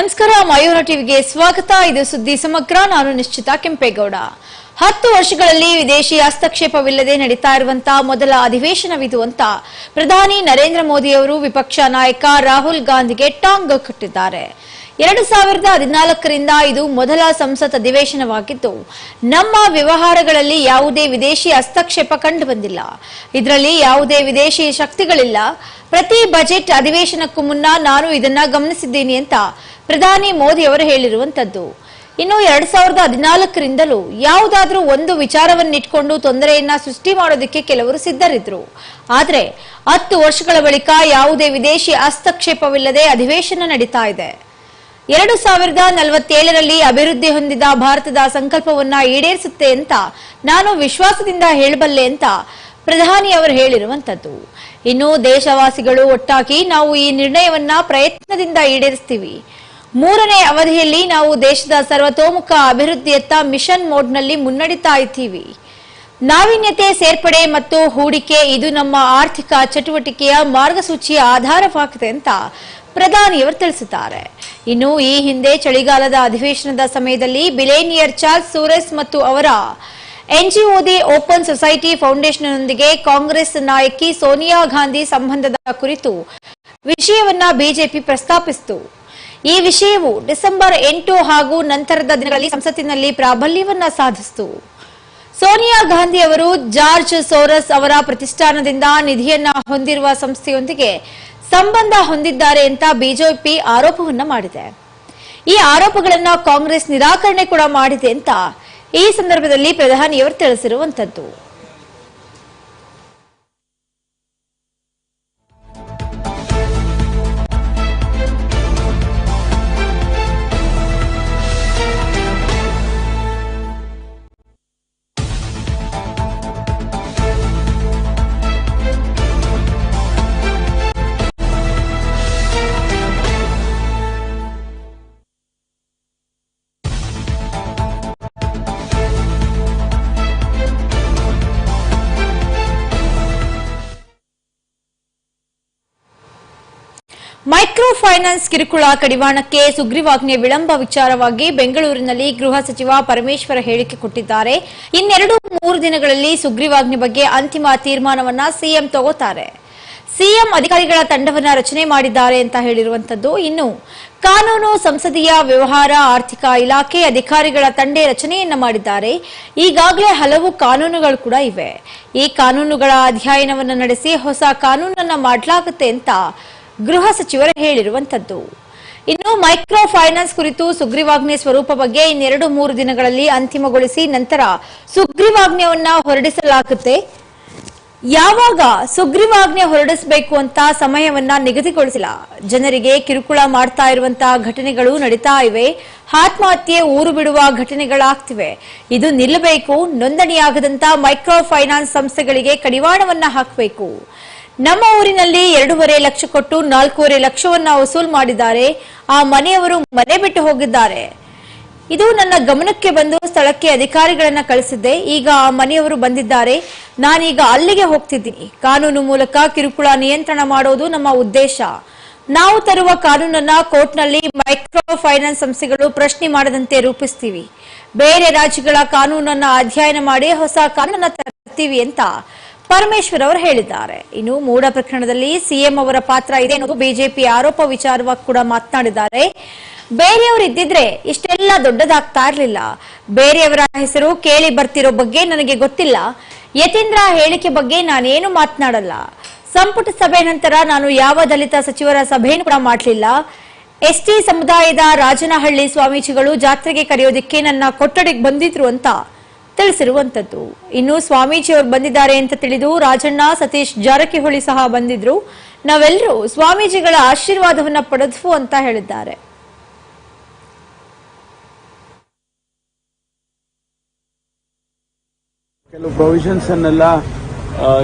ನಮಸ್ಕಾರ, ಮಯೂರ ಟಿವಿಗೆ ಸ್ವಾಗತ. ಇದು ಸುದ್ದಿ ಸಮಗ್ರ, ನಾನು ನಿಶ್ಚಿತ ಕೆಂಪೇಗೌಡ. ಹತ್ತು ವರ್ಷಗಳಲ್ಲಿ ವಿದೇಶಿ ಹಸ್ತಕ್ಷೇಪವಿಲ್ಲದೆ ನಡೀತಾ ಇರುವಂತಹ ಮೊದಲ ಅಧಿವೇಶನವಿದು ಅಂತ ಪ್ರಧಾನಿ ನರೇಂದ್ರ ಮೋದಿ ಅವರು ವಿಪಕ್ಷ ನಾಯಕ ರಾಹುಲ್ ಗಾಂಧಿಗೆ ಟಾಂಗ್ ಕಟ್ಟಿದ್ದಾರೆ. ಎರಡು ಸಾವಿರದ ಹದಿನಾಲ್ಕರಿಂದ ಇದು ಮೊದಲ ಸಂಸತ್ ಅಧಿವೇಶನವಾಗಿದ್ದು ನಮ್ಮ ವ್ಯವಹಾರಗಳಲ್ಲಿ ಯಾವುದೇ ವಿದೇಶಿ ಹಸ್ತಕ್ಷೇಪ ಕಂಡು ಬಂದಿಲ್ಲ ಇದರಲ್ಲಿ ಯಾವುದೇ ವಿದೇಶಿ ಶಕ್ತಿಗಳಿಲ್ಲ. ಪ್ರತಿ ಬಜೆಟ್ ಅಧಿವೇಶನಕ್ಕೂ ಮುನ್ನ ನಾನು ಇದನ್ನ ಗಮನಿಸಿದ್ದೀನಿ ಅಂತ ಪ್ರಧಾನಿ ಮೋದಿ ಅವರು ಹೇಳಿರುವಂತದ್ದು. ಇನ್ನು ಎರಡ್ ಸಾವಿರದ ಹದಿನಾಲ್ಕರಿಂದಲೂ ಯಾವುದಾದ್ರೂ ಒಂದು ವಿಚಾರವನ್ನಿಟ್ಕೊಂಡು ತೊಂದರೆಯನ್ನ ಸೃಷ್ಟಿ ಮಾಡೋದಕ್ಕೆ ಕೆಲವರು ಸಿದ್ಧರಿದ್ರು. ಆದ್ರೆ ಹತ್ತು ವರ್ಷಗಳ ಬಳಿಕ ಯಾವುದೇ ವಿದೇಶಿ ಹಸ್ತಕ್ಷೇಪವಿಲ್ಲದೆ ಅಧಿವೇಶನ ನಡೀತಾ ಇದೆ. ಎರಡು ಸಾವಿರದ ನಲವತ್ತೇಳರಲ್ಲಿ ಅಭಿವೃದ್ಧಿ ಹೊಂದಿದ ಭಾರತದ ಸಂಕಲ್ಪವನ್ನ ಈಡೇರಿಸುತ್ತೆ ಅಂತ ನಾನು ವಿಶ್ವಾಸದಿಂದ ಹೇಳಬಲ್ಲೆ ಅಂತ ಪ್ರಧಾನಿ ಅವರು ಹೇಳಿರುವಂತದ್ದು. ಇನ್ನು ದೇಶವಾಸಿಗಳು ಒಟ್ಟಾಗಿ ನಾವು ಈ ನಿರ್ಣಯವನ್ನ ಪ್ರಯತ್ನದಿಂದ ಈಡೇರಿಸ್ತೀವಿ. ಮೂರನೇ ಅವಧಿಯಲ್ಲಿ ನಾವು ದೇಶದ ಸರ್ವತೋಮುಖ ಅಭಿವೃದ್ಧಿಯತ್ತ ಮಿಷನ್ ಮೋಡ್ನಲ್ಲಿ ಮುನ್ನಡಿತಾ ಇದ್ದೀವಿ. ನಾವೀನ್ಯತೆ ಸೇರ್ಪಡೆ ಮತ್ತು ಹೂಡಿಕೆ ಇದು ನಮ್ಮ ಆರ್ಥಿಕ ಚಟುವಟಿಕೆಯ ಮಾರ್ಗಸೂಚಿಯ ಆಧಾರವಾಗಿದೆ ಅಂತ ಪ್ರಧಾನಿಯವರು ತಿಳಿಸಿದ್ದಾರೆ. ಇನ್ನು ಈ ಹಿಂದೆ ಚಳಿಗಾಲದ ಅಧಿವೇಶನದ ಸಮಯದಲ್ಲಿ ಬಿಲೇನಿಯರ್ ಚಾರ್ಲ್ಸ್ ಸೂರೆಸ್ ಮತ್ತು ಅವರ ಎನ್ಜಿಒದಿ ಓಪನ್ ಸೊಸೈಟಿ ಫೌಂಡೇಶನ್ನೊಂದಿಗೆ ಕಾಂಗ್ರೆಸ್ ನಾಯಕಿ ಸೋನಿಯಾ ಗಾಂಧಿ ಸಂಬಂಧದ ಕುರಿತು ವಿಷಯವನ್ನ ಬಿಜೆಪಿ ಪ್ರಸ್ತಾಪಿಸಿತು. ಈ ವಿಷಯವು ಡಿಸೆಂಬರ್ ಎಂಟು ಹಾಗೂ ನಂತರದ ದಿನಗಳಲ್ಲಿ ಸಂಸತ್ತಿನಲ್ಲಿ ಪ್ರಾಬಲ್ಯವನ್ನ ಸಾಧಿಸಿತು. ಸೋನಿಯಾ ಗಾಂಧಿ ಅವರು ಜಾರ್ಜ್ ಸೋರಸ್ ಅವರ ಪ್ರತಿಷ್ಠಾನದಿಂದ ನಿಧಿಯನ್ನ ಹೊಂದಿರುವ ಸಂಸ್ಥೆಯೊಂದಿಗೆ ಸಂಬಂಧ ಹೊಂದಿದ್ದಾರೆ ಅಂತ ಬಿಜೆಪಿ ಆರೋಪವನ್ನ ಮಾಡಿದೆ. ಈ ಆರೋಪಗಳನ್ನ ಕಾಂಗ್ರೆಸ್ ನಿರಾಕರಣೆ ಕೂಡ ಮಾಡಿದೆ ಅಂತ ಈ ಸಂದರ್ಭದಲ್ಲಿ ಪ್ರಧಾನಿಯವರು ತಿಳಿಸಿರುವಂತದ್ದು. ಮೈಕ್ರೋ ಫೈನಾನ್ಸ್ ಕಿರುಕುಳ ಕಡಿವಾಣಕ್ಕೆ ಸುಗ್ರೀವಾಜ್ಞೆ ವಿಳಂಬ ವಿಚಾರವಾಗಿ ಬೆಂಗಳೂರಿನಲ್ಲಿ ಗೃಹ ಸಚಿವ ಪರಮೇಶ್ವರ ಹೇಳಿಕೆ ಕೊಟ್ಟಿದ್ದಾರೆ. ಇನ್ನೆರಡು ಮೂರು ದಿನಗಳಲ್ಲಿ ಸುಗ್ರೀವಾಜ್ಞೆ ಬಗ್ಗೆ ಅಂತಿಮ ತೀರ್ಮಾನವನ್ನ ಸಿಎಂ ತಗೋತಾರೆ. ಸಿಎಂ ಅಧಿಕಾರಿಗಳ ತಂಡವನ್ನ ರಚನೆ ಮಾಡಿದ್ದಾರೆ ಅಂತ ಹೇಳಿರುವಂತದ್ದು ಇನ್ನು. ಕಾನೂನು ಸಂಸದೀಯ ವ್ಯವಹಾರ, ಆರ್ಥಿಕ ಇಲಾಖೆ ಅಧಿಕಾರಿಗಳ ತಂಡೆ ರಚನೆಯನ್ನ ಮಾಡಿದ್ದಾರೆ. ಈಗಾಗಲೇ ಹಲವು ಕಾನೂನುಗಳು ಕೂಡ ಇವೆ. ಈ ಕಾನೂನುಗಳ ಅಧ್ಯಯನವನ್ನು ನಡೆಸಿ ಹೊಸ ಕಾನೂನನ್ನ ಮಾಡಲಾಗುತ್ತೆ ಅಂತ ಗೃಹ ಸಚಿವರು ಹೇಳಿರುವಂತದ್ದು ಇನ್ನು ಮೈಕ್ರೋ ಫೈನಾನ್ಸ್ ಕುರಿತು ಸುಗ್ರೀವಾಜ್ಞೆ ಸ್ವರೂಪ ಬಗ್ಗೆ ಇನ್ನೆರಡು ಮೂರು ದಿನಗಳಲ್ಲಿ ಅಂತಿಮಗೊಳಿಸಿ ನಂತರ ಸುಗ್ರೀವಾಜ್ಞೆಯನ್ನ ಹೊರಡಿಸಲಾಗುತ್ತೆ. ಯಾವಾಗ ಸುಗ್ರೀವಾಜ್ಞೆ ಹೊರಡಿಸಬೇಕು ಅಂತ ಸಮಯವನ್ನ ನಿಗದಿಗೊಳಿಸಿಲ್ಲ. ಜನರಿಗೆ ಕಿರುಕುಳ ಮಾಡ್ತಾ ಇರುವಂತಹ ಘಟನೆಗಳು ನಡೀತಾ ಇವೆ. ಆತ್ಮಹತ್ಯೆ ಊರು ಬಿಡುವ ಘಟನೆಗಳಾಗ್ತಿವೆ. ಇದು ನಿಲ್ಲಬೇಕು, ನೋಂದಣಿಯಾಗದಂತ ಮೈಕ್ರೋ ಫೈನಾನ್ಸ್ ಸಂಸ್ಥೆಗಳಿಗೆ ಕಡಿವಾಣವನ್ನ ಹಾಕಬೇಕು. ನಮ್ಮ ಊರಿನಲ್ಲಿ ಎರಡೂವರೆ ಲಕ್ಷ ಕೊಟ್ಟು ನಾಲ್ಕೂವರೆ ಲಕ್ಷವನ್ನ ವಸೂಲ್ ಮಾಡಿದ್ದಾರೆ. ಆ ಮನೆಯವರು ಮನೆ ಬಿಟ್ಟು ಹೋಗಿದ್ದಾರೆ. ಇದು ನನ್ನ ಗಮನಕ್ಕೆ ಬಂದು ಸ್ಥಳಕ್ಕೆ ಅಧಿಕಾರಿಗಳನ್ನ ಕಳಿಸಿದ್ದೆ. ಈಗ ಆ ಮನೆಯವರು ಬಂದಿದ್ದಾರೆ. ನಾನೀಗ ಅಲ್ಲಿಗೆ ಹೋಗ್ತಿದ್ದೀನಿ. ಕಾನೂನು ಮೂಲಕ ಕಿರುಕುಳ ನಿಯಂತ್ರಣ ಮಾಡೋದು ನಮ್ಮ ಉದ್ದೇಶ. ನಾವು ತರುವ ಕಾನೂನನ್ನ ಕೋರ್ಟ್ನಲ್ಲಿ ಮೈಕ್ರೋ ಫೈನಾನ್ಸ್ ಸಂಸ್ಥೆಗಳು ಪ್ರಶ್ನೆ ಮಾಡದಂತೆ ರೂಪಿಸ್ತೀವಿ. ಬೇರೆ ರಾಜ್ಯಗಳ ಕಾನೂನನ್ನ ಅಧ್ಯಯನ ಮಾಡಿ ಹೊಸ ಕಾನೂನನ್ನ ತರ್ತೀವಿ ಅಂತ ಪರಮೇಶ್ವರ್ ಅವರು ಹೇಳಿದ್ದಾರೆ. ಇನ್ನು ಮೂಡ ಪ್ರಕರಣದಲ್ಲಿ ಸಿಎಂ ಅವರ ಪಾತ್ರ ಇದೆ ಅನ್ನೋದು ಬಿಜೆಪಿ ಆರೋಪ ವಿಚಾರವಾಗಿ ಕೂಡ ಮಾತನಾಡಿದ್ದಾರೆ. ಬೇರೆಯವರು ಇದ್ದಿದ್ರೆ ಇಷ್ಟೆಲ್ಲ ದೊಡ್ಡದಾಗ್ತಾ ಇರಲಿಲ್ಲ. ಬೇರೆಯವರ ಹೆಸರು ಕೇಳಿ ಬರ್ತಿರೋ ಬಗ್ಗೆ ನನಗೆ ಗೊತ್ತಿಲ್ಲ. ಯತೀಂದ್ರ ಹೇಳಿಕೆ ಬಗ್ಗೆ ನಾನೇನು ಮಾತನಾಡಲ್ಲ. ಸಂಪುಟ ಸಭೆ ನಂತರ ನಾನು ಯಾವ ದಲಿತ ಸಚಿವರ ಸಭೆಯನ್ನು ಕೂಡ ಮಾಡಲಿಲ್ಲ. ಎಸ್ಟಿ ಸಮುದಾಯದ ರಾಜನಹಳ್ಳಿ ಸ್ವಾಮೀಜಿಗಳು ಜಾತ್ರೆಗೆ ಕರೆಯೋದಿಕ್ಕೆ ನನ್ನ ಕೊಠಡಿಗೆ ಬಂದಿದ್ರು ಅಂತ ತಿಳಿಸಿರುವಂತದ್ದು ಇನ್ನು ಸ್ವಾಮೀಜಿಯವರು ಬಂದಿದ್ದಾರೆ ಅಂತ ತಿಳಿದು ರಾಜಣ್ಣ, ಸತೀಶ್ ಜಾರಕಿಹೊಳಿ ಸಹ ಬಂದಿದ್ರು. ನಾವೆಲ್ಲರೂ ಸ್ವಾಮೀಜಿಗಳ ಆಶೀರ್ವಾದವನ್ನ ಪಡೆದ್ವು ಅಂತ ಹೇಳಿದ್ದಾರೆ. ಕೆಲವು provisions ಅನ್ನೆಲ್ಲ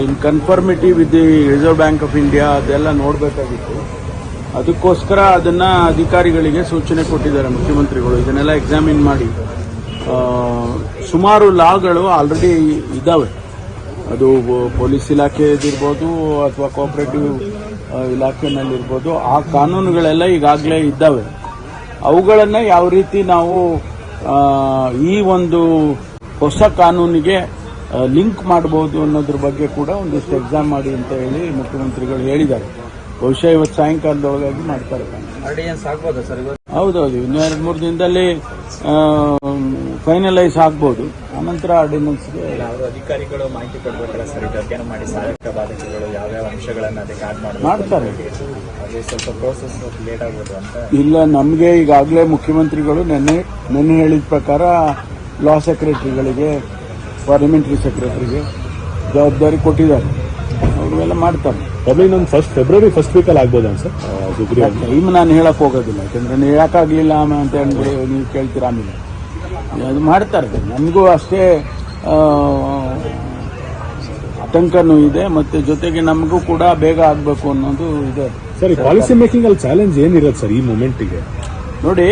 in conformity with the Reserve Bank of India ಅದೆಲ್ಲ ನೋಡಬೇಕಾಗಿತ್ತು. ಅದಕ್ಕೋಸ್ಕರ ಅದನ್ನ ಅಧಿಕಾರಿಗಳಿಗೆ ಸೂಚನೆ ಕೊಟ್ಟಿದ್ದಾರೆ ಮುಖ್ಯಮಂತ್ರಿಗಳು. ಇದನ್ನೆಲ್ಲ ಎಕ್ಸಾಮಿನ್ ಮಾಡಿ. ಸುಮಾರು ಲಾಗಳು ಆಲ್ರೆಡಿ ಇದ್ದಾವೆ. ಅದು ಪೊಲೀಸ್ ಇಲಾಖೆದಿರ್ಬೋದು ಅಥವಾ ಕೋಆಪರೇಟಿವ್ ಇಲಾಖೆನಲ್ಲಿರ್ಬೋದು. ಆ ಕಾನೂನುಗಳೆಲ್ಲ ಈಗಾಗಲೇ ಇದ್ದಾವೆ. ಅವುಗಳನ್ನು ಯಾವ ರೀತಿ ನಾವು ಈ ಒಂದು ಹೊಸ ಕಾನೂನಿಗೆ ಲಿಂಕ್ ಮಾಡಬಹುದು ಅನ್ನೋದ್ರ ಬಗ್ಗೆ ಕೂಡ ಒಂದಿಷ್ಟು ಎಕ್ಸಾಮ್ ಮಾಡಿ ಅಂತ ಹೇಳಿ ಮುಖ್ಯಮಂತ್ರಿಗಳು ಹೇಳಿದ್ದಾರೆ. ಬಹುಶಃ ಇವತ್ತು ಸಾಯಂಕಾಲದೊಳಗಾಗಿ ಮಾಡ್ತಾರೆ. ಹೌದೌದು ಇನ್ನು ಎರಡ್ ಮೂರು ದಿನದಲ್ಲಿ ಫೈನಲೈಸ್ ಆಗ್ಬೋದು. ಆನಂತರ ಆರ್ಡಿನೆನ್ಸ್ಗೆ ಅಧಿಕಾರಿಗಳು ಮಾಹಿತಿ ಕೊಡಬೇಕಲ್ಲ ಸರ್? ಇದು ಅಧ್ಯಯನ ಮಾಡಿ ಸಹಾಯಕ ಬಾಧಕಗಳು ಯಾವ್ಯಾವ ಅಂಶಗಳನ್ನ ಅದಕ್ಕೆ ಆಡ್ ಮಾಡ್ತಾರೆ. ಸ್ವಲ್ಪ ಪ್ರೋಸೆಸ್ ಲೇಟ್ ಆಗ್ಬೋದು ಅಂತ. ಇಲ್ಲ ನಮಗೆ ಈಗಾಗಲೇ ಮುಖ್ಯಮಂತ್ರಿಗಳು ನಿನ್ನೆ ನಿನ್ನೆ ಹೇಳಿದ ಪ್ರಕಾರ ಲಾ ಸೆಕ್ರೆಟರಿಗಳಿಗೆ ಪಾರ್ಲಿಮೆಂಟರಿ ಸೆಕ್ರೆಟರಿಗೆ ಜವಾಬ್ದಾರಿ ಕೊಟ್ಟಿದ್ದಾರೆ. ಅವ್ರಿಗೆಲ್ಲ ಮಾಡ್ತಾರೆ. ಇನ್ನೊಂದು ಫಸ್ಟ್ ಫೆಬ್ರವರಿ ಫಸ್ಟ್ ವೀಕಲ್ಲಿ ಆಗ್ಬೋದ ಸರ್ ಸುಗ್ರೀವ್ ಟೈಮ್ ನಾನು ಹೇಳಕ್ ಹೋಗೋದಿಲ್ಲ. ಯಾಕಂದ್ರೆ ಆಮೇಲೆ ಅಂತ ಹೇಳಿ ನೀವು ಕೇಳ್ತೀರಾ ಆಮೇಲೆ. ಅದು ಮಾಡ್ತಾರೆ. ನನಗೂ ಅಷ್ಟೇ ಆತಂಕನೂ ಇದೆ. ಮತ್ತೆ ಜೊತೆಗೆ ನಮಗೂ ಕೂಡ ಬೇಗ ಆಗಬೇಕು ಅನ್ನೋದು ಇದೆ. ಸರ್ ಪಾಲಿಸಿ ಮೇಕಿಂಗ್ ಅಲ್ಲಿ ಚಾಲೆಂಜ್ ಏನಿರೋದು ಸರ್ ಈ ಮೂಮೆಂಟಿಗೆ ನೋಡಿ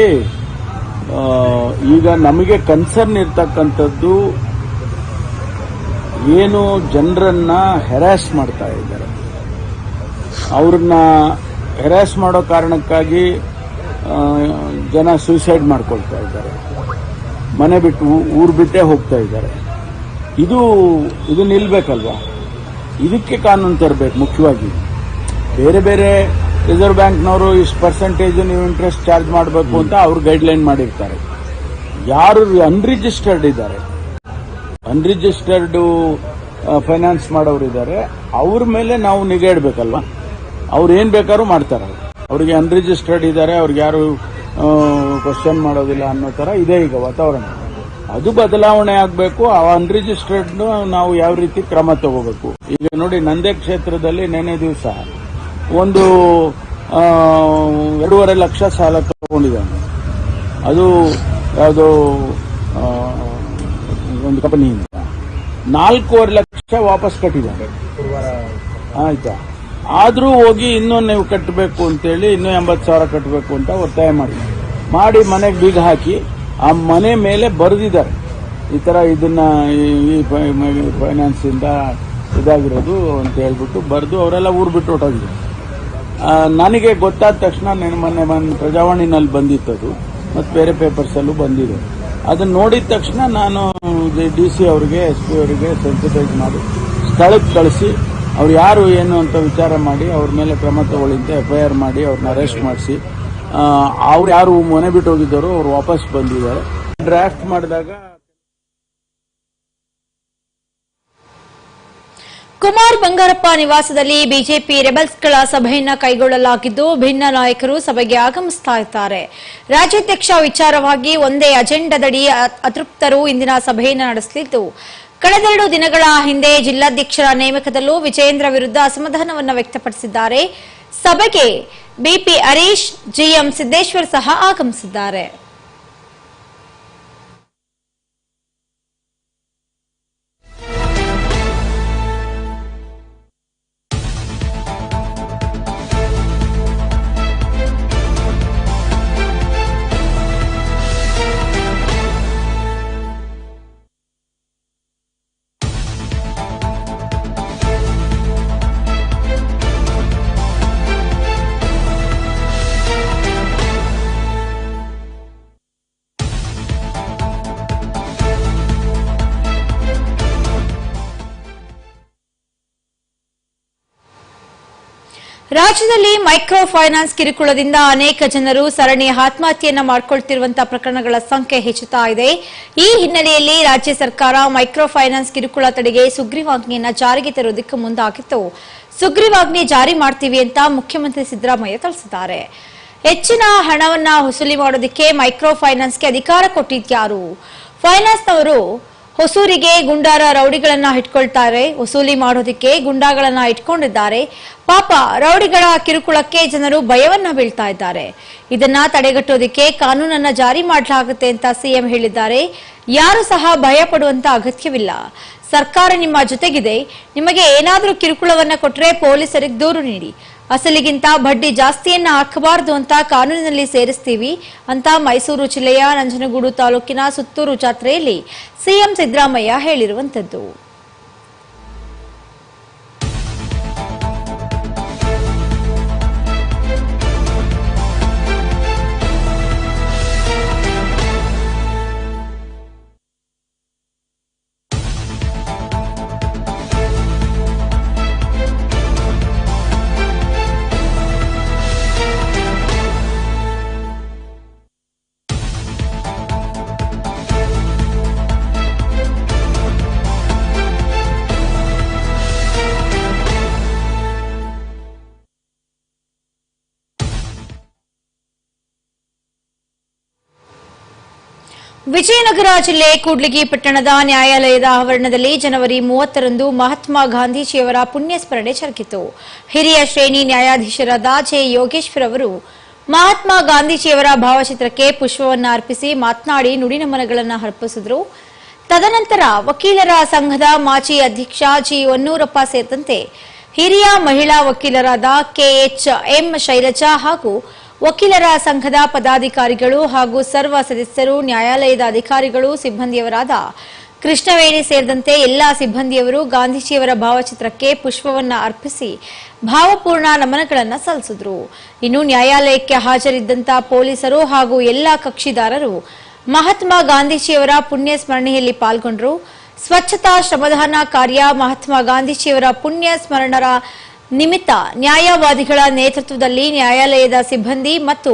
ಈಗ ನಮಗೆ ಕನ್ಸರ್ನ್ ಇರ್ತಕ್ಕಂಥದ್ದು ಏನು ಜನರನ್ನ ಹೆರಾಸ್ ಮಾಡ್ತಾ ಇದ್ದಾರೆ. ಅವ್ರನ್ನ ಹೆರಾಸ್ ಮಾಡೋ ಕಾರಣಕ್ಕಾಗಿ ಜನ ಸೂಸೈಡ್ ಮಾಡ್ಕೊಳ್ತಾ ಇದ್ದಾರೆ. ಮನೆ ಬಿಟ್ಟು, ಊರು ಬಿಟ್ಟೇ ಹೋಗ್ತಾ ಇದ್ದಾರೆ. ಇದು ಇದು ನಿಲ್ಬೇಕಲ್ವಾ? ಇದಕ್ಕೆ ಕಾನೂನು ತರಬೇಕು ಮುಖ್ಯವಾಗಿ. ಬೇರೆ ಬೇರೆ ರಿಸರ್ವ್ ಬ್ಯಾಂಕ್ನವರು ಇಷ್ಟು ಪರ್ಸೆಂಟೇಜ್ ನೀವು ಇಂಟ್ರೆಸ್ಟ್ ಚಾರ್ಜ್ ಮಾಡಬೇಕು ಅಂತ ಅವ್ರು ಗೈಡ್ಲೈನ್ ಮಾಡಿರ್ತಾರೆ. ಯಾರು ಅನ್ರಿಜಿಸ್ಟರ್ಡ್ ಇದ್ದಾರೆ. ಅನ್ರಿಜಿಸ್ಟರ್ಡ್ ಫೈನಾನ್ಸ್ ಮಾಡೋರು ಇದ್ದಾರೆ. ಅವ್ರ ಮೇಲೆ ನಾವು ನಿಗಾ ಇಡಬೇಕಲ್ವ? ಅವ್ರು ಏನ್ ಬೇಕಾದ್ರೂ ಮಾಡ್ತಾರೆ ಅವರಿಗೆ ಅನ್ರಿಜಿಸ್ಟರ್ಡ್ ಇದ್ದಾರೆ, ಅವ್ರಿಗೆ ಯಾರು ಕ್ವಶನ್ ಮಾಡೋದಿಲ್ಲ ಅನ್ನೋ ತರ ಇದೆ ಈಗ ವಾತಾವರಣ. ಅದು ಬದಲಾವಣೆ ಆಗಬೇಕು, ಆ ಅನ್ರಿಜಿಸ್ಟರ್ಡ್ ನಾವು ಯಾವ ರೀತಿ ಕ್ರಮ ತಗೋಬೇಕು. ಈಗ ನೋಡಿ, ನಂದೇ ಕ್ಷೇತ್ರದಲ್ಲಿ ನೆನೆ ದಿವಸ ಒಂದು ಎರಡೂವರೆ ಲಕ್ಷ ಸಾಲ ತಗೊಂಡಿದ್ದಾನೆ. ಅದು ಯಾವುದೋ ಒಂದು ಕಂಪನಿಯಿಂದ. ನಾಲ್ಕೂವರೆ ಲಕ್ಷ ವಾಪಸ್ ಕಟ್ಟಿದ್ದಾರೆ. ಆಯ್ತಾ? ಆದರೂ ಹೋಗಿ ಇನ್ನೂ ನೀವು ಕಟ್ಟಬೇಕು ಅಂತೇಳಿ ಇನ್ನೂ ಎಂಬತ್ತು ಸಾವಿರ ಕಟ್ಟಬೇಕು ಅಂತ ಒತ್ತಾಯ ಮಾಡಿ. ಮಾಡಿ ಮನೆಗೆ ಬೀಗ ಹಾಕಿ ಆ ಮನೆ ಮೇಲೆ ಬರೆದಿದ್ದಾರೆ. ಈ ತರ ಇದನ್ನ ಈ ಫೈನಾನ್ಸ್ ಇಂದ ಇದಾಗಿರೋದು ಅಂತ ಹೇಳ್ಬಿಟ್ಟು ಬರೆದು ಅವರೆಲ್ಲ ಊರು ಬಿಟ್ಟು ಹೊಟ್ಟೋಗಿದ್ದಾರೆ ನನಗೆ ಗೊತ್ತಾದ ತಕ್ಷಣ ನೆನ, ಮೊನ್ನೆ ಮೊನ್ನೆ ಪ್ರಜಾವಾಣಿನಲ್ಲಿ ಬಂದಿತ್ತದು ಮತ್ತು ಬೇರೆ ಪೇಪರ್ಸಲ್ಲೂ ಬಂದಿದೆ. ಅದನ್ನ ನೋಡಿದ ತಕ್ಷಣ ನಾನು ಡಿ ಸಿ ಅವರಿಗೆ, ಎಸ್ ಪಿ ಅವರಿಗೆ ಸೆನ್ಸಿಟೈಸ್ ಮಾಡಿ, ಸ್ಥಳಕ್ಕೆ ಕಳಿಸಿ, ಅವ್ರು ಯಾರು ಏನು ಅಂತ ವಿಚಾರ ಮಾಡಿ, ಅವ್ರ ಮೇಲೆ ಕ್ರಮ ತಗೊಳ್ಳಿಂತ ಎಫ್ ಐ ಆರ್ ಮಾಡಿ, ಅವ್ರನ್ನ ಅರೆಸ್ಟ್ ಮಾಡಿಸಿ ಅವ್ರು ಯಾರು ಮನೆ ಬಿಟ್ಟು ಹೋಗಿದ್ದಾರೋ, ಅವ್ರು ವಾಪಸ್ ಬಂದಿದ್ದಾರೆ. ಡ್ರಾಫ್ಟ್ ಮಾಡಿದಾಗ ಕುಮಾರ್ ಬಂಗಾರಪ್ಪ ನಿವಾಸದಲ್ಲಿ ಬಿಜೆಪಿ ರೆಬಲ್ಸ್ಗಳ ಸಭೆಯನ್ನು ಕೈಗೊಳ್ಳಲಾಗಿದ್ದು ಭಿನ್ನ ನಾಯಕರು ಸಭೆಗೆ ಆಗಮಿಸ್ತಾ ಇದ್ದಾರೆ. ರಾಜ್ಯಾಧ್ಯಕ್ಷ ವಿಚಾರವಾಗಿ ಒಂದೇ ಅಜೆಂಡಾದಡಿ ಅತೃಪ್ತರು ಇಂದಿನ ಸಭೆಯನ್ನು ನಡೆಸಲಿದ್ದು ಕಳೆದೆರಡು ದಿನಗಳ ಹಿಂದೆ ಜಿಲ್ಲಾಧ್ಯಕ್ಷರ ನೇಮಕದಲ್ಲೂ ವಿಜಯೇಂದ್ರ ವಿರುದ್ಧ ಅಸಮಾಧಾನವನ್ನು ವ್ಯಕ್ತಪಡಿಸಿದ್ದಾರೆ. ಸಭೆಗೆ ಬಿಪಿ ಹರೀಶ್, ಜಿಎಂ ಸಿದ್ದೇಶ್ವರ್ ಸಹ ಆಗಮಿಸಿದ್ದಾರೆ. ರಾಜ್ಯದಲ್ಲಿ ಮೈಕ್ರೋ ಫೈನಾನ್ಸ್ ಕಿರುಕುಳದಿಂದ ಅನೇಕ ಜನರು ಸರಣಿ ಆತ್ಮಹತ್ಯೆಯನ್ನು ಮಾಡಿಕೊಳ್ತಿರುವಂತಹ ಪ್ರಕರಣಗಳ ಸಂಖ್ಯೆ ಹೆಚ್ಚುತ್ತಾ ಇದೆ. ಈ ಹಿನ್ನೆಲೆಯಲ್ಲಿ ರಾಜ್ಯ ಸರ್ಕಾರ ಮೈಕ್ರೋ ಫೈನಾನ್ಸ್ ಕಿರುಕುಳ ತಡೆಗೆ ಸುಗ್ರೀವಾಜ್ಞೆಯನ್ನು ಜಾರಿಗೆ ತರುವುದಕ್ಕೆ ಮುಂದಾಗಿತ್ತು. ಸುಗ್ರೀವಾಜ್ಞೆ ಜಾರಿ ಮಾಡ್ತೀವಿ ಅಂತ ಮುಖ್ಯಮಂತ್ರಿ ಸಿದ್ದರಾಮಯ್ಯ ತಿಳಿಸಿದ್ದಾರೆ. ಹೆಚ್ಚಿನ ಹಣವನ್ನ ವಸೂಲಿ ಮಾಡೋದಕ್ಕೆ ಮೈಕ್ರೋ ಫೈನಾನ್ಸ್ಗೆ ಅಧಿಕಾರ ಕೊಟ್ಟಿದ್ಯಾರು? ಫೈನಾನ್ಸ್ನವರು ಹೊಸೂರಿಗೆ ಗುಂಡಾರ ರೌಡಿಗಳನ್ನ ಇಟ್ಕೊಳ್ತಾರೆ. ವಸೂಲಿ ಮಾಡೋದಕ್ಕೆ ಗುಂಡಾಗಳನ್ನ ಇಟ್ಕೊಂಡಿದ್ದಾರೆ. ಪಾಪ ರೌಡಿಗಳ ಕಿರುಕುಳಕ್ಕೆ ಜನರು ಭಯವನ್ನ ಬೀಳ್ತಾ ಇದ್ದಾರೆ. ಇದನ್ನ ತಡೆಗಟ್ಟೋದಕ್ಕೆ ಕಾನೂನನ್ನ ಜಾರಿ ಮಾಡಲಾಗುತ್ತೆ ಅಂತ ಸಿಎಂ ಹೇಳಿದ್ದಾರೆ. ಯಾರು ಸಹ ಭಯ ಪಡುವಂತ ಅಗತ್ಯವಿಲ್ಲ. ಸರ್ಕಾರ ನಿಮ್ಮ ಜೊತೆಗಿದೆ. ನಿಮಗೆ ಏನಾದರೂ ಕಿರುಕುಳವನ್ನ ಕೊಟ್ಟರೆ ಪೊಲೀಸರಿಗೆ ದೂರು ನೀಡಿ. ಅಸಲಿಗಿಂತ ಬಡ್ಡಿ ಜಾಸ್ತಿಯನ್ನ ಹಾಕಬಾರದು ಅಂತ ಕಾನೂನಿನಲ್ಲಿ ಸೇರಿಸ್ತೀವಿ ಅಂತ ಮೈಸೂರು ಜಿಲ್ಲೆಯ ನಂಜನಗೂಡು ತಾಲೂಕಿನ ಸುತ್ತೂರು ಜಾತ್ರೆಯಲ್ಲಿ ಸಿಎಂ ಸಿದ್ದರಾಮಯ್ಯ ಹೇಳಿರುವಂತದ್ದು ವಿಜಯನಗರ ಜಿಲ್ಲೆ ಕೂಡ್ಲಿಗಿ ಪಟ್ಟಣದ ನ್ಯಾಯಾಲಯದ ಆವರಣದಲ್ಲಿ ಜನವರಿ ಮೂವತ್ತರಂದು ಮಹಾತ್ಮ ಗಾಂಧೀಜಿಯವರ ಪುಣ್ಯಸ್ಮರಣೆ ಜರುಗಿತು. ಹಿರಿಯ ಶ್ರೇಣಿ ನ್ಯಾಯಾಧೀಶರಾದ ಜೆ ಯೋಗೇಶ್ವರ್ ಅವರು, ಮಹಾತ್ಮ ಗಾಂಧೀಜಿಯವರ ಭಾವಚಿತ್ರಕ್ಕೆ ಪುಷ್ಪವನ್ನ ಅರ್ಪಿಸಿ ಮಾತನಾಡಿ ನುಡಿನಮನಗಳನ್ನು ಅರ್ಪಿಸಿದರು. ತದನಂತರ ವಕೀಲರ ಸಂಘದ ಮಾಜಿ ಅಧ್ಯಕ್ಷ ಜಿ ಹೊನ್ನೂರಪ್ಪ ಸೇರಿದಂತೆ ಹಿರಿಯ ಮಹಿಳಾ ವಕೀಲರಾದ ಕೆಎಚ್ ಎಂ ಶೈಲಜಾ ಹಾಗೂ ವಕೀಲರ ಸಂಘದ ಪದಾಧಿಕಾರಿಗಳು ಹಾಗೂ ಸರ್ವ ಸದಸ್ಯರು, ನ್ಯಾಯಾಲಯದ ಅಧಿಕಾರಿಗಳು, ಸಿಬ್ಬಂದಿಯವರಾದ ಕೃಷ್ಣವೇಣಿ ಸೇರಿದಂತೆ ಎಲ್ಲಾ ಸಿಬ್ಬಂದಿಯವರು ಗಾಂಧೀಜಿಯವರ ಭಾವಚಿತ್ರಕ್ಕೆ ಪುಷ್ಪವನ್ನ ಅರ್ಪಿಸಿ ಭಾವಪೂರ್ಣ ನಮನಗಳನ್ನು ಸಲ್ಲಿಸಿದ್ರು. ಇನ್ನು ನ್ಯಾಯಾಲಯಕ್ಕೆ ಹಾಜರಿದ್ದಂತ ಪೊಲೀಸರು ಹಾಗೂ ಎಲ್ಲಾ ಕಕ್ಷಿದಾರರು ಮಹಾತ್ಮ ಗಾಂಧೀಜಿಯವರ ಪುಣ್ಯ ಸ್ಮರಣೆಯಲ್ಲಿ ಪಾಲ್ಗೊಂಡರು. ಸ್ವಚ್ಛತಾ ಶ್ರಮದಾನ ಕಾರ್ಯ ಮಹಾತ್ಮ ಗಾಂಧೀಜಿಯವರ ಪುಣ್ಯ ಸ್ಮರಣರ ನಿಮಿತ್ತ ನ್ಯಾಯವಾದಿಗಳ ನೇತೃತ್ವದಲ್ಲಿ ನ್ಯಾಯಾಲಯದ ಸಿಬ್ಬಂದಿ ಮತ್ತು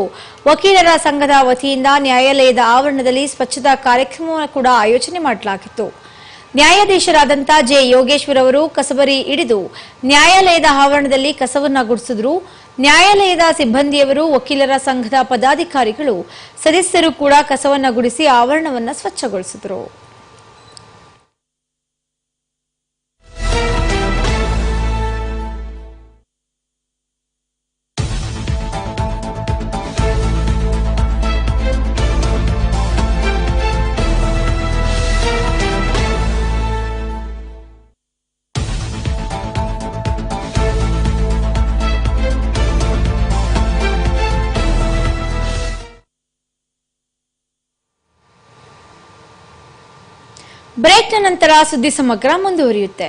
ವಕೀಲರ ಸಂಘದ ವತಿಯಿಂದ ನ್ಯಾಯಾಲಯದ ಆವರಣದಲ್ಲಿ ಸ್ವಚ್ಛತಾ ಕಾರ್ಯಕ್ರಮ ಕೂಡ ಆಯೋಜನೆ ಮಾಡಲಾಗಿತ್ತು. ನ್ಯಾಯಾಧೀಶರಾದಂಥ ಜೆ ಯೋಗೇಶ್ವರ್ ಅವರು ಕಸಬರಿ ಹಿಡಿದು ನ್ಯಾಯಾಲಯದ ಆವರಣದಲ್ಲಿ ಕಸವನ್ನ ಗುಡಿಸಿದ್ರು. ನ್ಯಾಯಾಲಯದ ಸಿಬ್ಬಂದಿಯವರು, ವಕೀಲರ ಸಂಘದ ಪದಾಧಿಕಾರಿಗಳು, ಸದಸ್ಯರು ಕೂಡ ಕಸವನ್ನ ಗುಡಿಸಿ ಆವರಣವನ್ನು ಸ್ವಚ್ಛಗೊಳಿಸಿದರು. ಬ್ರೇಕ್ನ ನಂತರ ಸುದ್ದಿ ಸಮಗ್ರ ಮುಂದುವರಿಯುತ್ತೆ.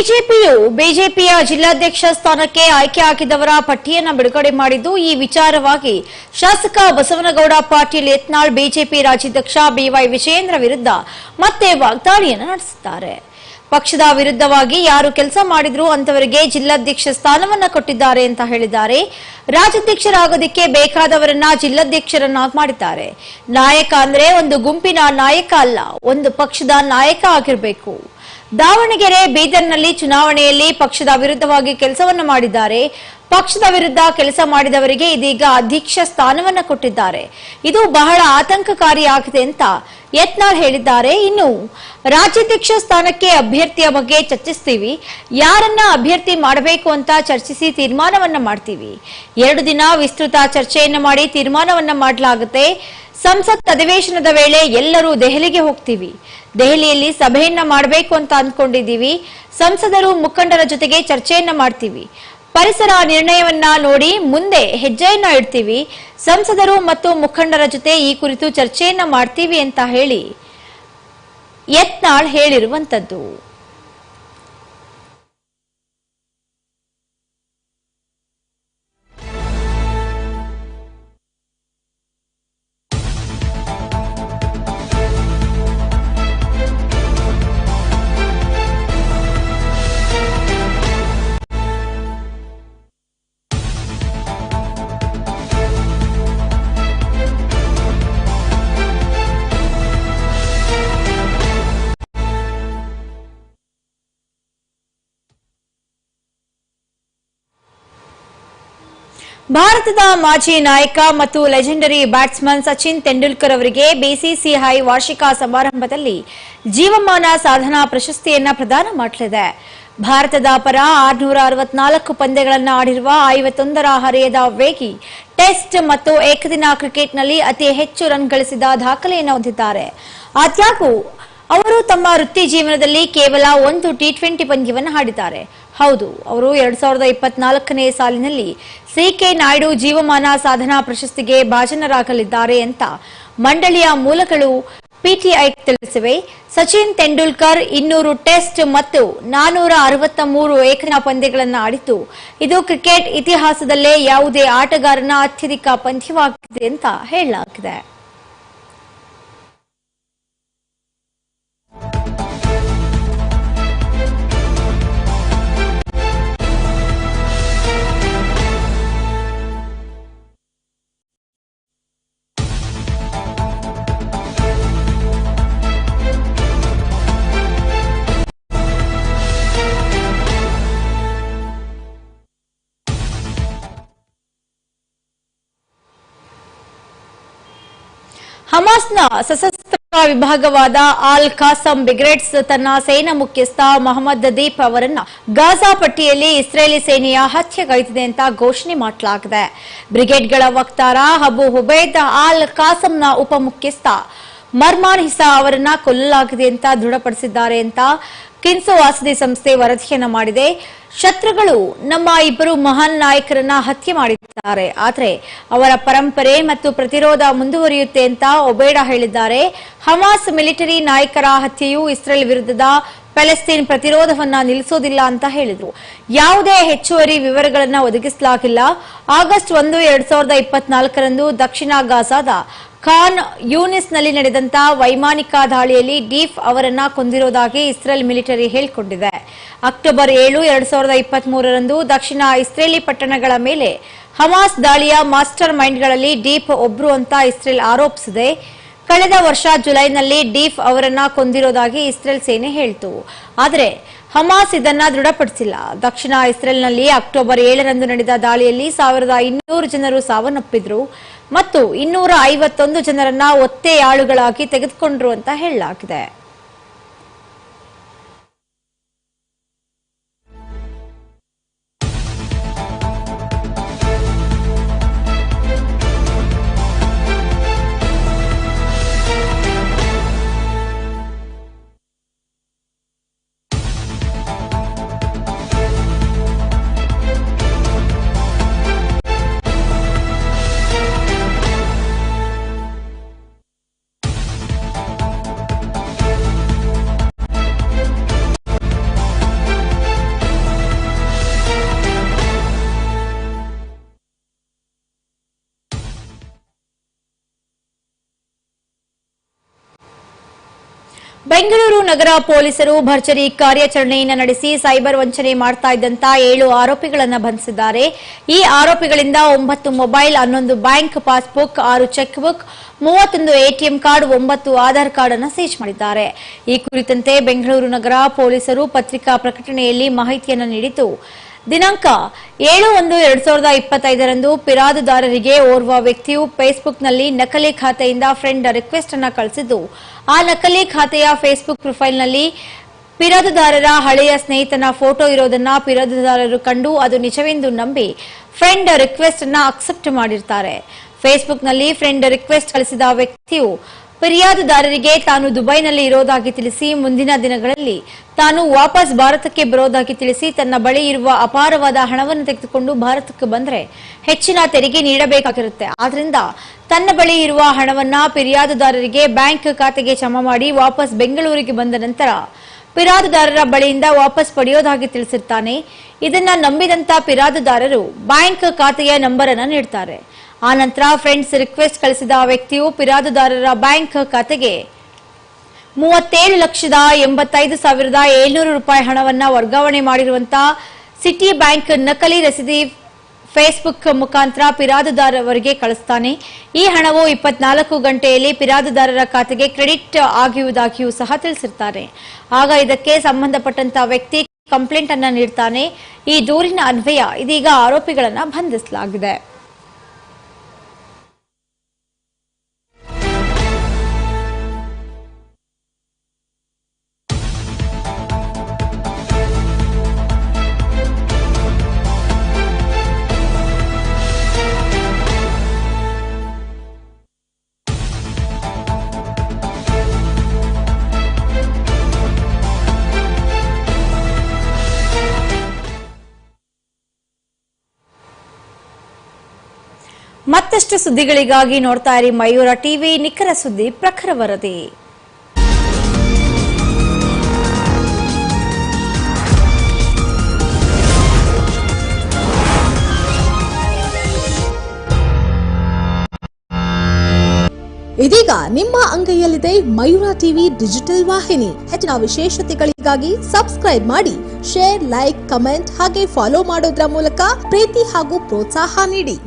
ಬಿಜೆಪಿಯು ಬಿಜೆಪಿಯ ಜಿಲ್ಲಾಧ್ಯಕ್ಷ ಸ್ಥಾನಕ್ಕೆ ಆಯ್ಕೆ ಆಗಿದವರ ಪಟ್ಟಿಯನ್ನು ಬಿಡುಗಡೆ ಮಾಡಿದ್ದು ಈ ವಿಚಾರವಾಗಿ ಶಾಸಕ ಬಸವನಗೌಡ ಪಾಟೀಲ್ ಯತ್ನಾಳ್ ಬಿಜೆಪಿ ರಾಜ್ಯಾಧ್ಯಕ್ಷ ಬಿವೈ ವಿಜಯೇಂದ್ರ ವಿರುದ್ಧ ಮತ್ತೆ ವಾಗ್ದಾಳಿಯನ್ನು ನಡೆಸಿದ್ದಾರೆ. ಪಕ್ಷದ ವಿರುದ್ಧವಾಗಿ ಯಾರು ಕೆಲಸ ಮಾಡಿದ್ರು ಅಂತವರಿಗೆ ಜಿಲ್ಲಾಧ್ಯಕ್ಷ ಸ್ಥಾನವನ್ನ ಕೊಟ್ಟಿದ್ದಾರೆ ಅಂತ ಹೇಳಿದ್ದಾರೆ. ರಾಜ್ಯಾಧ್ಯಕ್ಷರಾಗೋದಿಕ್ಕೆ ಬೇಕಾದವರನ್ನ ಜಿಲ್ಲಾಧ್ಯಕ್ಷರನ್ನ ಮಾಡಿದ್ದಾರೆ. ನಾಯಕ ಅಂದ್ರೆ ಒಂದು ಗುಂಪಿನ ನಾಯಕ ಅಲ್ಲ, ಒಂದು ಪಕ್ಷದ ನಾಯಕ ಆಗಿರಬೇಕು. ದಾವಣಗೆರೆ ಬೀದರ್ನಲ್ಲಿ ಚುನಾವಣೆಯಲ್ಲಿ ಪಕ್ಷದ ವಿರುದ್ಧವಾಗಿ ಕೆಲಸವನ್ನು ಮಾಡಿದ್ದಾರೆ. ಪಕ್ಷದ ವಿರುದ್ಧ ಕೆಲಸ ಮಾಡಿದವರಿಗೆ ಇದೀಗ ಅಧ್ಯಕ್ಷ ಸ್ಥಾನವನ್ನು ಕೊಟ್ಟಿದ್ದಾರೆ. ಇದು ಬಹಳ ಆತಂಕಕಾರಿಯಾಗಿದೆ ಅಂತ ಯತ್ನಾಳ್ ಹೇಳಿದ್ದಾರೆ. ಇನ್ನು ರಾಜ್ಯಾಧ್ಯಕ್ಷ ಸ್ಥಾನಕ್ಕೆ ಅಭ್ಯರ್ಥಿಯ ಬಗ್ಗೆ ಚರ್ಚಿಸ್ತೀವಿ. ಯಾರನ್ನ ಅಭ್ಯರ್ಥಿ ಮಾಡಬೇಕು ಅಂತ ಚರ್ಚಿಸಿ ತೀರ್ಮಾನವನ್ನ ಮಾಡ್ತೀವಿ. ಎರಡು ದಿನ ವಿಸ್ತೃತ ಚರ್ಚೆಯನ್ನು ಮಾಡಿ ತೀರ್ಮಾನವನ್ನ ಮಾಡಲಾಗುತ್ತೆ. ಸಂಸತ್ ಅಧಿವೇಶನದ ವೇಳೆ ಎಲ್ಲರೂ ದೆಹಲಿಗೆ ಹೋಗ್ತೀವಿ. ದೆಹಲಿಯಲ್ಲಿ ಸಭೆಯನ್ನ ಮಾಡಬೇಕು ಅಂತ ಅಂದ್ಕೊಂಡಿದ್ದೀವಿ. ಸಂಸದರು, ಮುಖಂಡರ ಜೊತೆಗೆ ಚರ್ಚೆಯನ್ನ ಮಾಡ್ತೀವಿ. ಪರಿಸರ ನಿರ್ಣಯವನ್ನ ನೋಡಿ ಮುಂದೆ ಹೆಜ್ಜೆಯನ್ನ ಇಡ್ತೀವಿ. ಸಂಸದರು ಮತ್ತು ಮುಖಂಡರ ಜೊತೆ ಈ ಕುರಿತು ಚರ್ಚೆಯನ್ನ ಮಾಡ್ತೀವಿ ಅಂತ ಹೇಳಿ ಯತ್ನಾಳ್ ಹೇಳಿರುವಂತದ್ದು. ಭಾರತದ ಮಾಜಿ ನಾಯಕ ಮತ್ತು ಲೆಜೆಂಡರಿ ಬ್ಯಾಟ್ಸ್ಮನ್ ಸಚಿನ್ ತೆಂಡೂಲ್ಕರ್ ಅವರಿಗೆ ಬಿಸಿಸಿಐ ವಾರ್ಷಿಕ ಸಮಾರಂಭದಲ್ಲಿ ಜೀವಮಾನ ಸಾಧನಾ ಪ್ರಶಸ್ತಿಯನ್ನ ಪ್ರದಾನ ಮಾಡಲಿದೆ. ಭಾರತದ ಪರ ಆರ್ನೂರ ಅರವತ್ನಾಲ್ಕು ಪಂದ್ಯಗಳನ್ನು ಆಡಿರುವ ಐವತ್ತೊಂದರ ಹರೆಯದ ವೇಗಿ ಟೆಸ್ಟ್ ಮತ್ತು ಏಕದಿನ ಕ್ರಿಕೆಟ್ನಲ್ಲಿ ಅತಿ ಹೆಚ್ಚು ರನ್ ಗಳಿಸಿದ ದಾಖಲೆಯನ್ನು ಹೊಂದಿದ್ದಾರೆ. ಆದಾಗ್ಯೂ ಅವರು ತಮ್ಮ ವೃತ್ತಿ ಜೀವನದಲ್ಲಿ ಕೇವಲ ಒಂದು ಟಿ ಟ್ವೆಂಟಿ ಪಂದ್ಯವನ್ನು ಆಡಿದ್ದಾರೆ. ಹೌದು, ಅವರು ಎರಡ್ ಸಾವಿರದ ಇಪ್ಪತ್ನಾಲ್ಕನೇ ಸಾಲಿನಲ್ಲಿ ಸಿಕೆ ನಾಯ್ಡು ಜೀವಮಾನ ಸಾಧನಾ ಪ್ರಶಸ್ತಿಗೆ ಭಾಜನರಾಗಲಿದ್ದಾರೆ ಅಂತ ಮಂಡಳಿಯ ಮೂಲಗಳು ಪಿಟಿಐ ತಿಳಿಸಿವೆ. ಸಚಿನ್ ತೆಂಡೂಲ್ಕರ್ ಇನ್ನೂರು ಟೆಸ್ಟ್ ಮತ್ತು ನಾನೂರ ಅರವತ್ತ ಮೂರು ಏಕದಿನ ಪಂದ್ಯಗಳನ್ನು ಆಡಿತು ಇದು ಕ್ರಿಕೆಟ್ ಇತಿಹಾಸದಲ್ಲೇ ಯಾವುದೇ ಆಟಗಾರನ ಅತ್ಯಧಿಕ ಪಂದ್ಯವಾಗಿದೆ ಅಂತ ಹೇಳಲಾಗಿದೆ. ಹಮಾಸ್ನ ಸಶಸ್ತ್ರ ವಿಭಾಗವಾದ ಆಲ್ ಖಾಸಂ ಬ್ರಿಗೇಡ್ಸ್ ತನ್ನ ಸೇನಾ ಮುಖ್ಯಸ್ಥ ಮೊಹಮ್ಮದ್ ದೀಪ್ ಅವರನ್ನ ಗಾಜಾ ಪಟ್ಟಿಯಲ್ಲಿ ಇಸ್ರೇಲಿ ಸೇನೆಯ ಹತ್ಯೆಗೈದಿದೆ ಅಂತ ಘೋಷಣೆ ಮಾಡಲಾಗಿದೆ. ಬ್ರಿಗೇಡ್ಗಳ ವಕ್ತಾರ ಅಬು ಹುಬೇದ್ ಆಲ್ ಖಾಸಂನ ಉಪಮುಖ್ಯಸ್ಥ ಮರ್ಮಾನ್ ಹಿಸಾ ಅವರನ್ನ ಕೊಲ್ಲಲಾಗಿದೆ ಅಂತ ದೃಢಪಡಿಸಿದ್ದಾರೆ ಅಂತ ಕಿನ್ಸು ವಾಸದಿ ಸಂಸ್ಥೆ ವರದಿಯನ್ನು ಮಾಡಿದೆ. ಶತ್ರುಗಳು ನಮ್ಮ ಇಬ್ಬರು ಮಹಾನ್ ನಾಯಕರನ್ನ ಹತ್ಯೆ ಮಾಡಿದ್ದಾರೆ. ಆದರೆ ಅವರ ಪರಂಪರೆ ಮತ್ತು ಪ್ರತಿರೋಧ ಮುಂದುವರಿಯುತ್ತೆ ಅಂತ ಒಬೇಡ ಹೇಳಿದ್ದಾರೆ. ಹಮಾಸ್ ಮಿಲಿಟರಿ ನಾಯಕರ ಹತ್ಯೆಯು ಇಸ್ರೇಲ್ ವಿರುದ್ಧದ ಪ್ಯಾಲೆಸ್ತೀನ್ ಪ್ರತಿರೋಧವನ್ನ ನಿಲ್ಲಿಸೋದಿಲ್ಲ ಅಂತ ಹೇಳಿದ್ರು. ಯಾವುದೇ ಹೆಚ್ಚುವರಿ ವಿವರಗಳನ್ನ ಒದಗಿಸಲಾಗಿಲ್ಲ. ಆಗಸ್ಟ್ ಒಂದು, ಎರಡ್ ಸಾವಿರದ ಇಪ್ಪತ್ನಾಲ್ಕರಂದು ದಕ್ಷಿಣ ಗಾಜಾದ ಖಾನ್ ಯೂನಿಸ್ನಲ್ಲಿ ನಡೆದಂತ ವೈಮಾನಿಕ ದಾಳಿಯಲ್ಲಿ ಡೀಫ್ ಅವರನ್ನ ಕೊಂದಿರೋದಾಗಿ ಇಸ್ರೇಲ್ ಮಿಲಿಟರಿ ಹೇಳಿಕೊಂಡಿದೆ. ಅಕ್ಟೋಬರ್ ಏಳು, ಎರಡ್ ಸಾವಿರದ ಇಪ್ಪತ್ತ್ ಮೂರರಂದು ದಕ್ಷಿಣ ಇಸ್ರೇಲಿ ಪಟ್ಟಣಗಳ ಮೇಲೆ ಹಮಾಸ್ ದಾಳಿಯ ಮಾಸ್ಟರ್ ಮೈಂಡ್ಗಳಲ್ಲಿ ಡೀಪ್ ಒಬ್ರು ಅಂತ ಇಸ್ರೇಲ್ ಆರೋಪಿಸಿದೆ. ಕಳೆದ ವರ್ಷ ಜುಲೈನಲ್ಲಿ ಡೀಫ್ ಅವರನ್ನ ಕೊಂದಿರೋದಾಗಿ ಇಸ್ರೇಲ್ ಸೇನೆ ಹೇಳಿತು. ಆದರೆ ಹಮಾಸ್ ಇದನ್ನ ದೃಢಪಡಿಸಿಲ್ಲ. ದಕ್ಷಿಣ ಇಸ್ರೇಲ್ನಲ್ಲಿ ಅಕ್ಟೋಬರ್ ಏಳರಂದು ನಡೆದ ದಾಳಿಯಲ್ಲಿ ಸಾವಿರದ ಇನ್ನೂರು ಜನರು ಸಾವನ್ನಪ್ಪಿದ್ರು ಮತ್ತು ಇನ್ನೂರ ಐವತ್ತೊಂದು ಜನರನ್ನ ಒತ್ತೆಯಾಳುಗಳಾಗಿ ತೆಗೆದುಕೊಂಡ್ರು ಅಂತ ಹೇಳಲಾಗಿದೆ. ಬೆಂಗಳೂರು ನಗರ ಪೊಲೀಸರು ಭರ್ಜರಿ ಕಾರ್ಯಾಚರಣೆಯನ್ನು ನಡೆಸಿ ಸೈಬರ್ ವಂಚನೆ ಮಾಡ್ತಾ ಇದ್ದಂತ ಏಳು ಆರೋಪಿಗಳನ್ನು ಬಂಧಿಸಿದ್ದಾರೆ. ಈ ಆರೋಪಿಗಳಿಂದ ಒಂಬತ್ತು ಮೊಬೈಲ್, ಹನ್ನೊಂದು ಬ್ಯಾಂಕ್ ಪಾಸ್ಬುಕ್, ಆರು ಚೆಕ್ ಬುಕ್ ಮೂವತ್ತೊಂದು ಎಟಿಎಂ ಕಾರ್ಡ್, ಒಂಬತ್ತು ಆಧಾರ್ ಕಾರ್ಡ್ ಅನ್ನು ಸೀಜ್ ಮಾಡಿದ್ದಾರೆ. ಈ ಕುರಿತಂತೆ ಬೆಂಗಳೂರು ನಗರ ಪೊಲೀಸರು ಪತ್ರಿಕಾ ಪ್ರಕಟಣೆಯಲ್ಲಿ ಮಾಹಿತಿಯನ್ನು ನೀಡಿತು ದಿನಾಂಕ ಏಳು ಒಂದು ಎರಡ್ ಸಾವಿರದ ಇಪ್ಪತ್ತೈದರಂದು ಪಿರಾದುದಾರರಿಗೆ ಓರ್ವ ವ್ಯಕ್ತಿಯು ಫೇಸ್ಬುಕ್ನಲ್ಲಿ ನಕಲಿ ಖಾತೆಯಿಂದ ಫ್ರೆಂಡ್ ರಿಕ್ವೆಸ್ಟ್ ಅನ್ನು ಕಳಿಸಿದ್ದು. ಆ ನಕಲಿ ಖಾತೆಯ ಫೇಸ್ಬುಕ್ ಪ್ರೊಫೈಲ್ನಲ್ಲಿ ಪಿರದುದಾರರ ಹಳೆಯ ಸ್ನೇಹಿತನ ಫೋಟೋ ಇರೋದನ್ನ ಪಿರದುದಾರರು ಕಂಡು ಅದು ನಿಜವೆಂದು ನಂಬಿ ಫ್ರೆಂಡ್ ರಿಕ್ವೆಸ್ಟ್ ಅನ್ನ ಅಕ್ಸೆಪ್ಟ್ ಮಾಡಿರ್ತಾರೆ. ಫೇಸ್ಬುಕ್ನಲ್ಲಿ ಫ್ರೆಂಡ್ ರಿಕ್ವೆಸ್ಟ್ ಕಳಿಸಿದ ವ್ಯಕ್ತಿಯು ಫಿರ್ಯಾದುದಾರರಿಗೆ ತಾನು ದುಬೈನಲ್ಲಿ ಇರೋದಾಗಿ ತಿಳಿಸಿ ಮುಂದಿನ ದಿನಗಳಲ್ಲಿ ತಾನು ವಾಪಸ್ ಭಾರತಕ್ಕೆ ಬರೋದಾಗಿ ತಿಳಿಸಿ ತನ್ನ ಬಳಿ ಇರುವ ಅಪಾರವಾದ ಹಣವನ್ನು ತೆಗೆದುಕೊಂಡು ಭಾರತಕ್ಕೆ ಬಂದರೆ ಹೆಚ್ಚಿನ ತೆರಿಗೆ ನೀಡಬೇಕಾಗಿರುತ್ತೆ. ಆದ್ರಿಂದ ತನ್ನ ಬಳಿ ಇರುವ ಹಣವನ್ನ ಫಿರ್ಯಾದುದಾರರಿಗೆ ಬ್ಯಾಂಕ್ ಖಾತೆಗೆ ಜಮಾ ಮಾಡಿ ವಾಪಸ್ ಬೆಂಗಳೂರಿಗೆ ಬಂದ ನಂತರ ಫಿರಾದುದಾರರ ಬಳಿಯಿಂದ ವಾಪಸ್ ಪಡೆಯೋದಾಗಿ ತಿಳಿಸಿರ್ತಾನೆ. ಇದನ್ನ ನಂಬಿದಂತ ಪಿರಾದುದಾರರು ಬ್ಯಾಂಕ್ ಖಾತೆಯ ನಂಬರ್ ಅನ್ನ ನೀಡ್ತಾರೆ. ಆ ನಂತರ ಫ್ರೆಂಡ್ಸ್ ರಿಕ್ವೆಸ್ಟ್ ಕಳಿಸಿದ ವ್ಯಕ್ತಿಯು ಪಿರಾದುದಾರರ ಬ್ಯಾಂಕ್ ಖಾತೆಗೆ ಮೂವತ್ತೇಳು ಲಕ್ಷದ ಎಂಬತ್ತೈದು ಸಾವಿರದ ಏಳ್ನೂರು ರೂಪಾಯಿ ಹಣವನ್ನು ವರ್ಗಾವಣೆ ಮಾಡಿರುವಂತಹ ಸಿಟಿ ಬ್ಯಾಂಕ್ ನಕಲಿ ರಸೀದಿ ಫೇಸ್ಬುಕ್ ಮುಖಾಂತರ ಪಿರಾದುದಾರವರಿಗೆ ಕಳಿಸ್ತಾನೆ. ಈ ಹಣವು ಇಪ್ಪತ್ನಾಲ್ಕು ಗಂಟೆಯಲ್ಲಿ ಪಿರಾದುದಾರರ ಖಾತೆಗೆ ಕ್ರೆಡಿಟ್ ಆಗುವುದಾಗಿಯೂ ಸಹ ತಿಳಿಸಿರ್ತಾರೆ. ಆಗ ಇದಕ್ಕೆ ಸಂಬಂಧಪಟ್ಟಂತಹ ವ್ಯಕ್ತಿ ಕಂಪ್ಲೇಂಟ್ ಅನ್ನ ನೀಡ್ತಾನೆ. ಈ ದೂರಿನ ಅನ್ವಯ ಇದೀಗ ಆರೋಪಿಗಳನ್ನು ಬಂಧಿಸಲಾಗಿದೆ. ಮತ್ತಷ್ಟು ಸುದ್ದಿಗಳಿಗಾಗಿ ನೋಡ್ತಾ ಇರಿ ಮಯೂರ ಟಿವಿ ನಿಖರ ಸುದ್ದಿ ಪ್ರಖರ ವರದಿ. ಇದೀಗ ನಿಮ್ಮ ಅಂಗೈಯಲ್ಲಿದೆ ಮಯೂರ ಟಿವಿ ಡಿಜಿಟಲ್ ವಾಹಿನಿ. ಹೆಚ್ಚಿನ ವಿಶೇಷತೆಗಳಿಗಾಗಿ ಸಬ್ಸ್ಕ್ರೈಬ್ ಮಾಡಿ, ಶೇರ್, ಲೈಕ್, ಕಮೆಂಟ್ ಹಾಗೆ ಫಾಲೋ ಮಾಡೋದ್ರ ಮೂಲಕ ಪ್ರೀತಿ ಹಾಗೂ ಪ್ರೋತ್ಸಾಹ ನೀಡಿ.